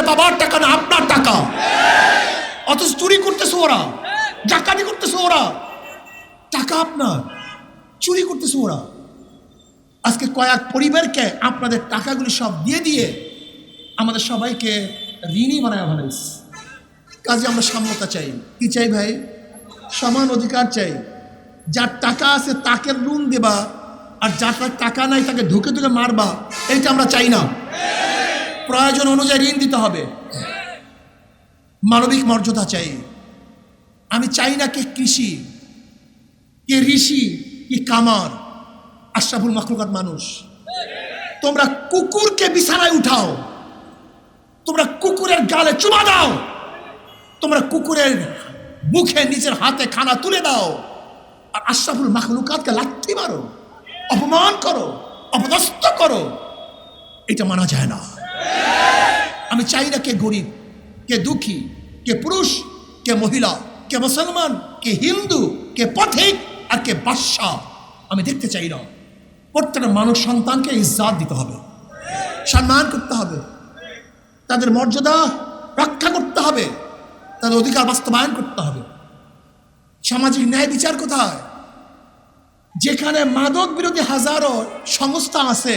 করে বাবার টাকা না আপনার টাকা? অথচ চুরি করতেছে ওরা, ডাকাতি করতেছে ওরা। টাকা আপনার, চুরি করতেছে ওরা। আজকে কয়েক পরিবারকে আপনাদের টাকাগুলি সব দিয়ে দিয়ে আমাদের সবাইকে ঋণই বানায় ফেলাইছে কাজে আমরা সাম্যতা চাই। কি চাই ভাই? সমান অধিকার চাই। যার টাকা আছে তাকে ঋণ দেবা, আর যার টাকা নাই তাকে ঢুকে ঢুকে মারবা, এইটা আমরা চাই না। প্রয়োজন অনুযায়ী ঋণ দিতে হবে। মানবিক মর্যাদা চাই। আমি চাই না কে কৃষি, কে ঋষি, কি কামার, আশরাফুল মখলুকাত মানুষ। তোমরা কুকুরকে বিছানায় উঠাও। তোমরা কুকুরের গালে চুমা দাও। তোমরা কুকুরের মুখে নিজের হাতে খানা তুলে দাও। আর আশরাফুল মাখলুকাতকে লাথি মারো, অপমান করো, অপদস্থ করো। এটা মানা যায় না। আমি চাই না কে গরিব, কে দুঃখী, কে পুরুষ, কে মহিলা, কে মুসলমান, কে হিন্দু, কে পথিক আর কে বাদশাহ। আমি দেখতে চাই না। প্রত্যেকটা মানুষ সন্তানকে ইজ্জাত দিতে হবে, সম্মান করতে হবে, তাদের মর্যাদা রক্ষা করতে হবে, তাদের অধিকার বাস্তবায়ন করতে হবে। সামাজিক ন্যায় বিচার কোথায়? যেখানে মাদক বিরোধী হাজারো সংস্থা আছে,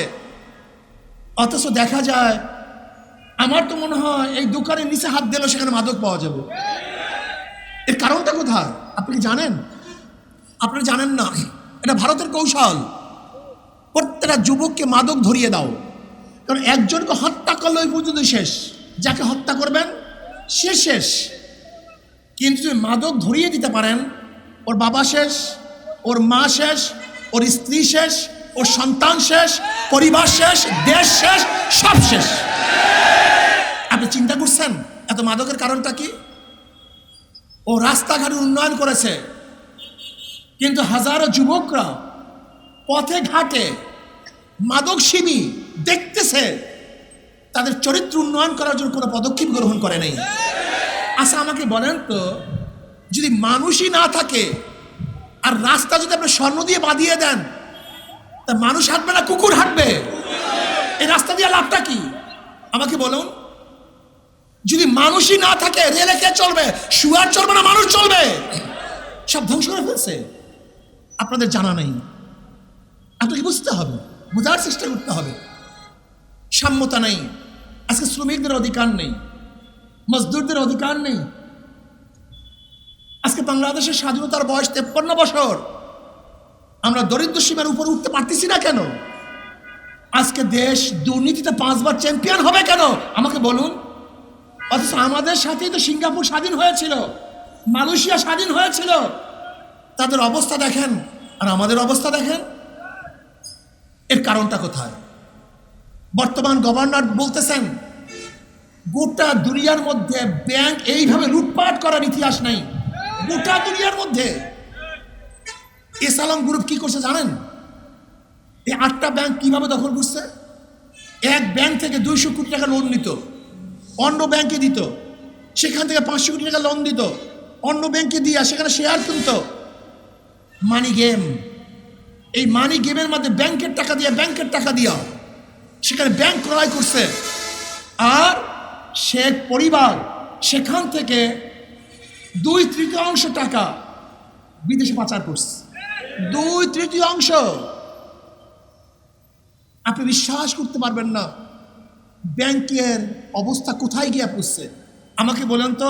অথচ দেখা যায় আমার তো মনে হয় এই দোকানের নিচে হাত দিলেও সেখানে মাদক পাওয়া যাবে। এর কারণটা কোথায়? আপনি কি জানেন? আপনারা জানেন না। এটা ভারতের কৌশল। প্রত্যেকটা যুবককে মাদক ধরিয়ে দাও। কারণ একজনকে হত্যা করলে ওই পর্যন্ত শেষ। যাকে হত্যা করবেন, সে শেষ। কিন্তু মাদক ধরিয়ে দিতে পারেন, ওর বাবা শেষ, ওর মা শেষ, ওর স্ত্রী শেষ, ওর সন্তান শেষ, পরিবার শেষ, দেশ শেষ, সব শেষ। চিন্তা করছেন? এত মাদকের কারণটা কি? ও রাস্তাঘাট উন্নয়ন করেছে। কিন্তু হাজারো যুবকরা পথে ঘাটে মাদক শিবি দেখতেছে, তাদের চরিত্র উন্নয়ন করার জন্য কোনো পদক্ষেপ গ্রহণ করে নেই। আচ্ছা আমাকে বলেন তো, যদি মানুষই না থাকে আর রাস্তা যদি আপনি স্বর্ণ দিয়ে বাঁধিয়ে দেন, তা মানুষ হাঁটবে না, কুকুর হাঁটবে? এই রাস্তা দিয়ে লাভটা কি? আমাকে বলুন। যদি মানুষই না থাকে, রেলে কে চলবে? শুয়ার চলবে না, মানুষ চলবে? সব ধ্বংস করে ফেলছে। আপনাদের জানা নেই। আপনাকে বুঝতে হবে, বোঝার চেষ্টা করতে হবে। সাম্যতা নেই। আজকে শ্রমিকদের অধিকার নেই। মজদুরদের অধিকার নেই। আজকে বাংলাদেশের স্বাধীনতার বয়স তেপ্পান্ন বছর। আমরা দরিদ্র সীমার উপর উঠতে পারতেছি না কেন? আজকে দেশ দুর্নীতিতে পাঁচবার চ্যাম্পিয়ন হবে কেন? আমাকে বলুন। অথচ আমাদের সাথেই তো সিঙ্গাপুর স্বাধীন হয়েছিল, মালয়েশিয়া স্বাধীন হয়েছিল। তাদের অবস্থা দেখেন, আর আমাদের অবস্থা দেখেন। এর কারণটা কোথায়? বর্তমান গভর্নর বলতেছেন, গোটা দুনিয়ার মধ্যে ব্যাংক এইভাবে লুটপাট করার ইতিহাস নাই। গোটা দুনিয়ার মধ্যে। এসালাম গ্রুপ কি করছে জানেন? এই আটটা ব্যাংক কীভাবে দখল করছে? এক ব্যাংক থেকে দুইশো কোটি টাকা লোন নিত। অন্য ব্যাংকে দিত। সেখান থেকে পাঁচশো কোটি টাকা লোন দিত। অন্য ব্যাংকে দিয়া সেখানে শেয়ার কিনত মানি গেম এই মানি গেমের মধ্যে ব্যাংকের টাকা দিয়া, ব্যাংকের টাকা দিয়া সেখানে ব্যাংক ক্রয় করছে। আর শেখ পরিবার সেখান থেকে দুই তৃতীয়াংশ টাকা বিদেশে পাচার করছে। দুই তৃতীয়াংশ। আপনি বিশ্বাস করতে পারবেন না। ব্যাংকের অবস্থা কোথায় গিয়ে পুষছে আমাকে বলেন তো,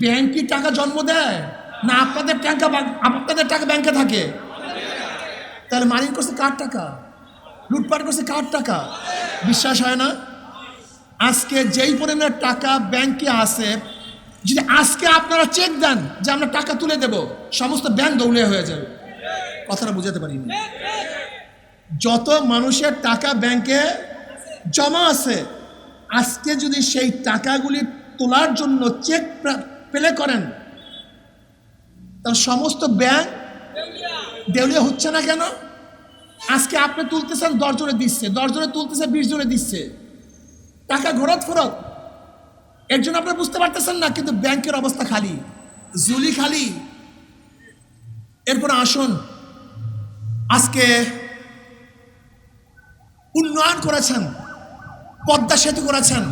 ব্যাংক টাকা জন্ম দেয়? না, আপনাদের টাকা আপনাদের টাকা ব্যাংকে থাকে। তাহলে মালিক করছে কার টাকা? লুটপাট করছে কার টাকা? বিশ্বাস হয় না? আজকে যেই পরিমাণের টাকা ব্যাংকে আছে, যদি আজকে আপনারা চেক দেন যে আমরা টাকা তুলে দেব, সমস্ত ব্যাংক দৌড়ে হয়ে যাবে। কথাটা বুঝাতে পারিনি। যত মানুষের টাকা ব্যাংকে জমা আছে। আজকে যদি সেই টাকাগুলি তোলার জন্য চেক পেলে করেন তার সমস্ত ব্যাংক দেউলিয়া হচ্ছে না কেন? আজকে আপনি তুলতেছেন দশ জনে দিচ্ছে দশ জনে তুলতেছে বিশ জনে দিচ্ছে। টাকা ঘোরত ফেরত। এর জন্য আপনারা বুঝতে পারতেছেন না, কিন্তু ব্যাংকের অবস্থা খালি জুলি খালি। এরপর আসুন, আজকে উন্নয়ন করেছেন। পদ্মা সেতু করেছেন।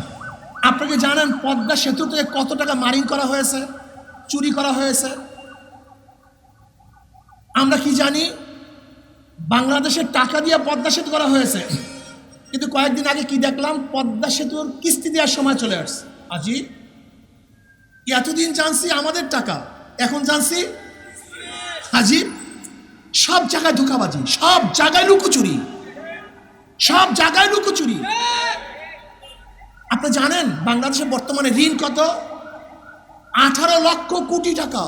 আপনাকে জানেন পদ্মা সেতু থেকে কত টাকা মারিং করা হয়েছে, চুরি করা হয়েছে? আমরা কি জানি বাংলাদেশের টাকা দিয়ে পদ্মা সেতু করা হয়েছে। কিন্তু কয়েকদিন আগে কি দেখলাম, পদ্মা সেতুর কিস্তি দেওয়ার সময় চলে আসছে। আজি, এতদিন জানছি আমাদের টাকা, এখন জানছি হাজি সব জায়গায় ধোকাবাজি, সব জায়গায় লুকোচুরি, সব জায়গায় লুকোচুরি। আপনি জানেন বাংলাদেশে বর্তমানে ঋণ কত? আঠারো লক্ষ কোটি টাকা।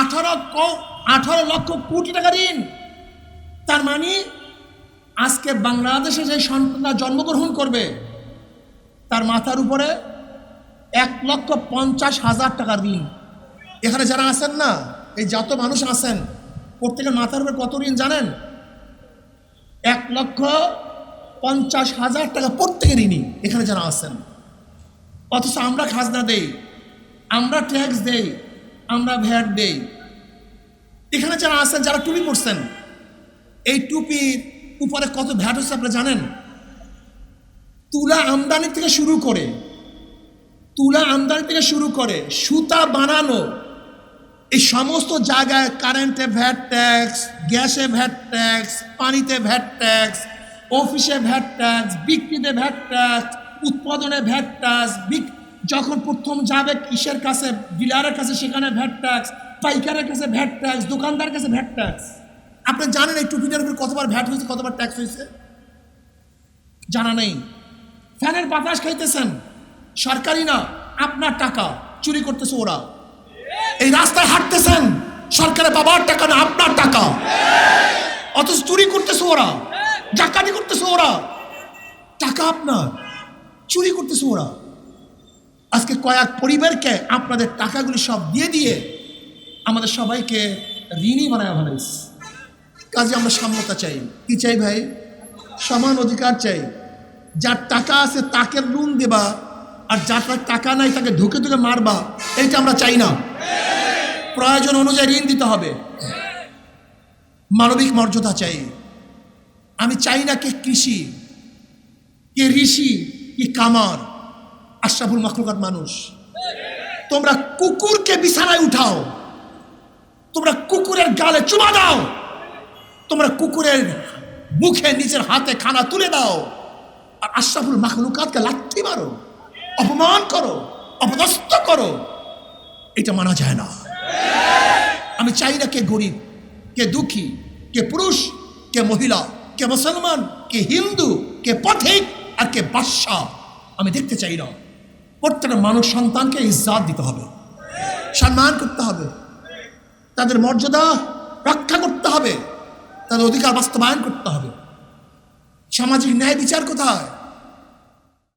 আঠারো আঠারো লক্ষ কোটি টাকা ঋণ। তার মানে আজকে বাংলাদেশে যে সন্তানরা জন্মগ্রহণ করবে, তার মাথার উপরে এক লক্ষ পঞ্চাশ হাজার টাকা ঋণ। এখানে যারা আছেন না, এই যত মানুষ আছেন, প্রত্যেকের মাথার উপরে কত ঋণ জানেন? এক লক্ষ পঞ্চাশ হাজার টাকা প্রত্যেকের ঋণী এখানে যারা আছেন। অথচ আমরা খাজনা দেই, আমরা ট্যাক্স দেই, আমরা ভ্যাট দেই। এখানে যারা আছেন, যারা টুপি পড়ছেন এই টুপির উপরে কত ভ্যাট হচ্ছে আপনি জানেন? তুলা আমদানি থেকে শুরু করে, তুলা আমদানি থেকে শুরু করে, সুতা বানানো, এই সমস্ত জায়গায় কারেন্টে ভ্যাট ট্যাক্স গ্যাসে ভ্যাট ট্যাক্স পানিতে ভ্যাট ট্যাক্স অফিসে ভ্যাট ট্যাক্স, বিক্রিতে ভ্যাট ট্যাক্স, উৎপাদনে ভ্যাট ট্যাক্স, বিক যখন প্রথম যাবে কিসের কাছে, ডিলারের কাছে সেখানে ভ্যাট ট্যাক্স, পাইকারের কাছে ভ্যাট ট্যাক্স দোকানদার কাছে ভ্যাট ট্যাক্স। আপনি জানেন এই টুপিটার উপর কতবার ভ্যাট হয়েছে, কতবার ট্যাক্স হয়েছে? জানা নেই। ফ্যানের বাতাস খাইতেছেন। সরকারি না, আপনার টাকা, চুরি করতেছে ওরা। এই রাস্তায় হাঁটতেছেন, সরকারের বাবার টাকা না, আপনার টাকা। অথচ চুরি করতেছে ওরা। ডাকাতি করতেছে ওরা। টাকা আপনার, চুরি করতেছে ওরা। আজকে কয়েক পরিবারকে আপনাদের টাকাগুলি সব দিয়ে দিয়ে আমাদের সবাইকে ঋণই বানায় ভালাইস কাজে আমরা সাম্যতা চাই। কি চাই ভাই? সমান অধিকার চাই। যার টাকা আছে তাকে ঋণ দেবা, আর যার টাকা নাই তাকে ধুকে ধুকে মারবা এইটা আমরা চাই না। প্রয়োজন অনুযায়ী ঋণ দিতে হবে। মানবিক মর্যাদা চাই। আমি চাই না কে কৃষি, কে ঋষি, কি কামার, আশরাফুল মখলুকাত মানুষ। তোমরা কুকুরকে বিছানায় উঠাও, তোমরা কুকুরের গালে চুমা দাও, তোমরা কুকুরের মুখে নিজের হাতে খানা তুলে দাও, আর আশরাফুল মাখলুকাতকে লাথি মারো, অপমান করো, অপদস্থ করো। এটা মানা যায় না। আমি চাই না কে গরিব, কে দুঃখী, কে পুরুষ, কে মহিলা কে মুসলমান, কে হিন্দু, কে পথিক আর কে বাদশাহ, আমি দেখতে চাই না। প্রত্যেকটা মানুষ সন্তানকে ইজ্জাত দিতে হবে, সম্মান করতে হবে, তাদের মর্যাদা রক্ষা করতে হবে, তাদের অধিকার বাস্তবায়ন করতে হবে। সামাজিক ন্যায় বিচার কোথায়?